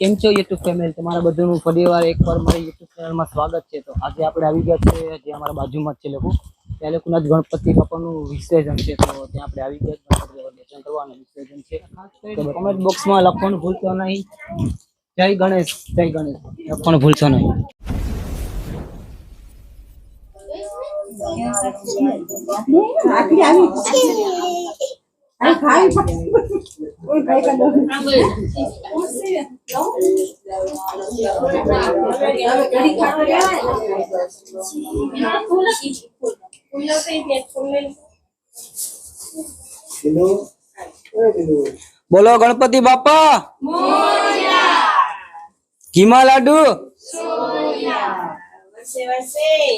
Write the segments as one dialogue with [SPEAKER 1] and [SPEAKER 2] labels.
[SPEAKER 1] કેમ છો YouTube family તમારા બધાનું ફરીવાર એકવાર મારી યુટ્યુબ ચેનલમાં સ્વાગત છે. તો આજે આપણે આવી ગયા છે જે અમારા બાજુમાં જ છે લોકો. ત્યાં લોકોના જ ગણપતિ બાપાનું વિસર્જન છે. તો ત્યાં આપણે આવી ગયા ગણપતિ કરવાનું વિસર્જન છે. કોમેન્ટ બોક્સમાં લખવાનું ભૂલશો નહીં. જય ગણેશ જય ગણેશ. લખવાનું ભૂલશો નહીં. બોલો ગણપતિ બાપા ઘીમા લાડુ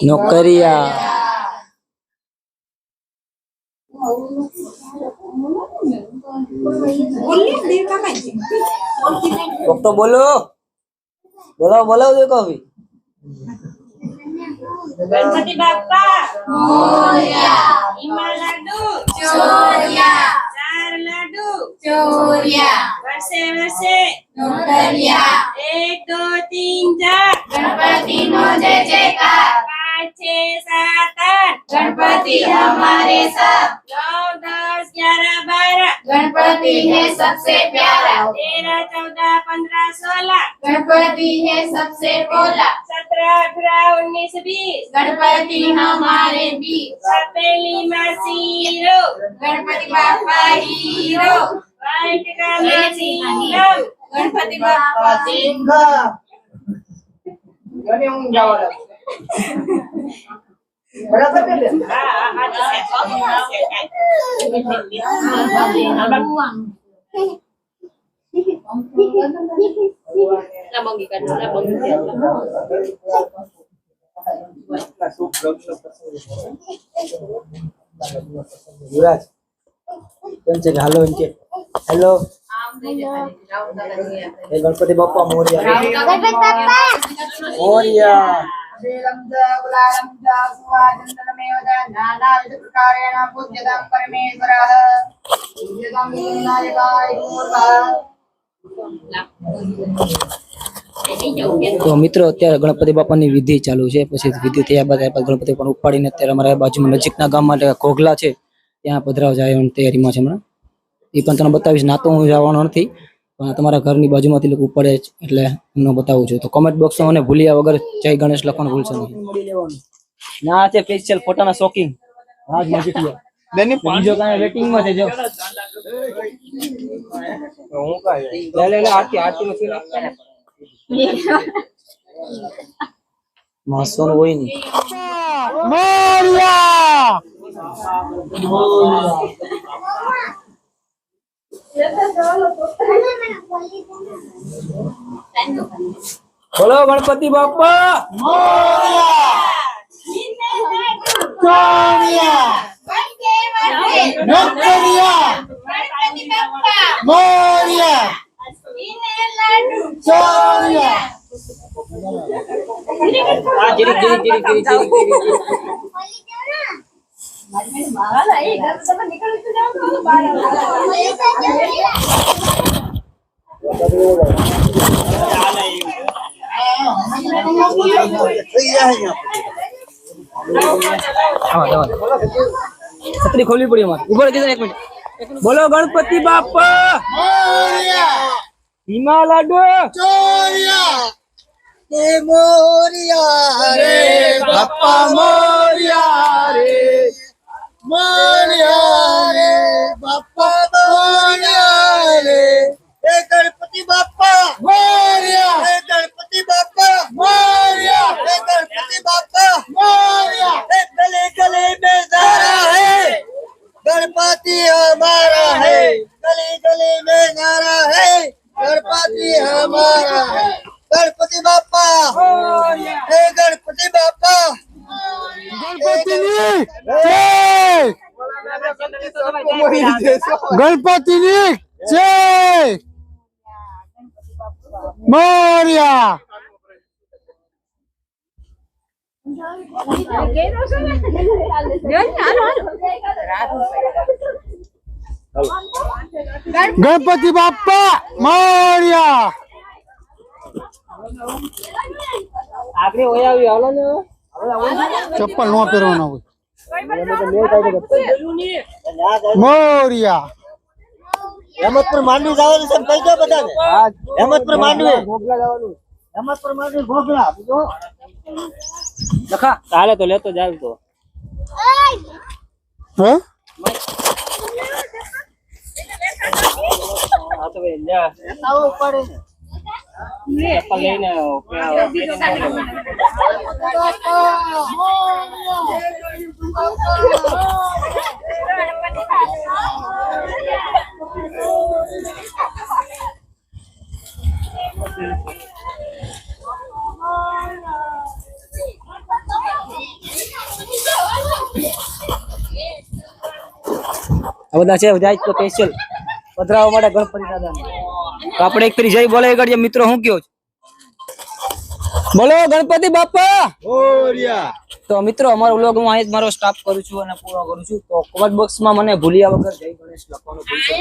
[SPEAKER 1] નોકરિયા કોક waktu bolu bolu
[SPEAKER 2] bolu tuh kopi berarti bapak. Mulia imaladu curia carladu curia berse berse nurdia ego tinja. Berarti no jjk kace satan. Berarti amarisa yoga siara Ganpati
[SPEAKER 3] है सबसे प्यारा
[SPEAKER 2] तेरह चौदह पंद्रह सोलह
[SPEAKER 3] गणपति है सबसे भोला
[SPEAKER 2] सत्रह अठारह उन्नीस बीस
[SPEAKER 3] गणपति हमारे बीच
[SPEAKER 2] सपेली मासीरो
[SPEAKER 3] गणपति बापा हीरो
[SPEAKER 2] वाइट का मासीरम
[SPEAKER 3] गणपति बापा सिंह
[SPEAKER 1] યુવરાજ કેમ છે કે હાલો એમ કે હેલો એ ગણપતિ બાપા મોર્યા મોર્યા તો મિત્રો, અત્યારે ગણપતિ બાપાની વિધિ ચાલુ છે. પછી વિધિ થયા બાદ ત્યારબાદ ગણપતિ પણ ઉપાડીને અત્યારે અમારા બાજુમાં નજીકના ગામમાં માટે ઘોઘલા છે. ત્યાં પધરાવ જાય તૈયારીમાં છે હમણાં. એ પણ તને બતાવીશ, ના તો હું જવાનો નથી. તમારા ઘરની બાજુમાંથી લોકો પડે એટલે એમને બતાવું છું. તો કોમેન્ટ બોક્સમાં મને ભૂલ્યા વગર જય ગણેશ લખવાનું ભૂલશો નહીં. ના છે સ્પેશિયલ ફોટાના શોકિંગ રાજ મજીઠિયા કાને કાંઈ વેટિંગમાં છે જો. લે લે લે આરતી આરતી મશીન આપતા માસોન હોય ને. Halo Merpati Bapak. Moya. Moya. છત્રી ખોલવી પડી અમારે. ઊભો રહી એક મિનિટ. બોલો ગણપતિ બાપા. હિમા લાડુ મોરિયા. રે બાપા મોરિયા मोरिया रे बापा मोरिया रे गणपति बापा। मोरिया। हे गणपति बापा। मोरिया। हे गणपति बापा। मोरिया। हे गले गले में नारा है। गणपति हमारा है। गले गले में नारा है। गणपति हमारा है। गणपति बापा। हे गणपति बापा।
[SPEAKER 4] गणपति ગણપતિની જય મોર્યા ગણપતિ બાપ્પા મોર્યા
[SPEAKER 1] આગળ ઓય આવી હાલો ને
[SPEAKER 4] ચપ્પલ નો પહેરવાના હોય મોરિયા.
[SPEAKER 5] હેમતપુર માંડવી જવાનું છે કઈ દો બધાને. હેમતપુર માંડવી.
[SPEAKER 1] જવાનું
[SPEAKER 5] હેમતપુર માંડવી ભોગલા
[SPEAKER 1] લખા. ચાલે તો લેતો જાવ તો.
[SPEAKER 4] હે?
[SPEAKER 5] પડે.
[SPEAKER 1] લઈને આ બધા છે જાય તો સ્પેશિયલ પધરાવવા માટે ગણપતિ દાદા તો આપણે એક ફરી જય બોલે કરીએ મિત્રો હું કયો છું? બોલો ગણપતિ બાપા. તો મિત્રો અમારો વ્લોગ હું અહીં મારો સ્ટાફ કરું છું અને પૂરો કરું છું. તો કોમેન્ટ બોક્સમાં મને ભૂલ્યા વગર જય ગણેશ લખવાનું ભૂલશો.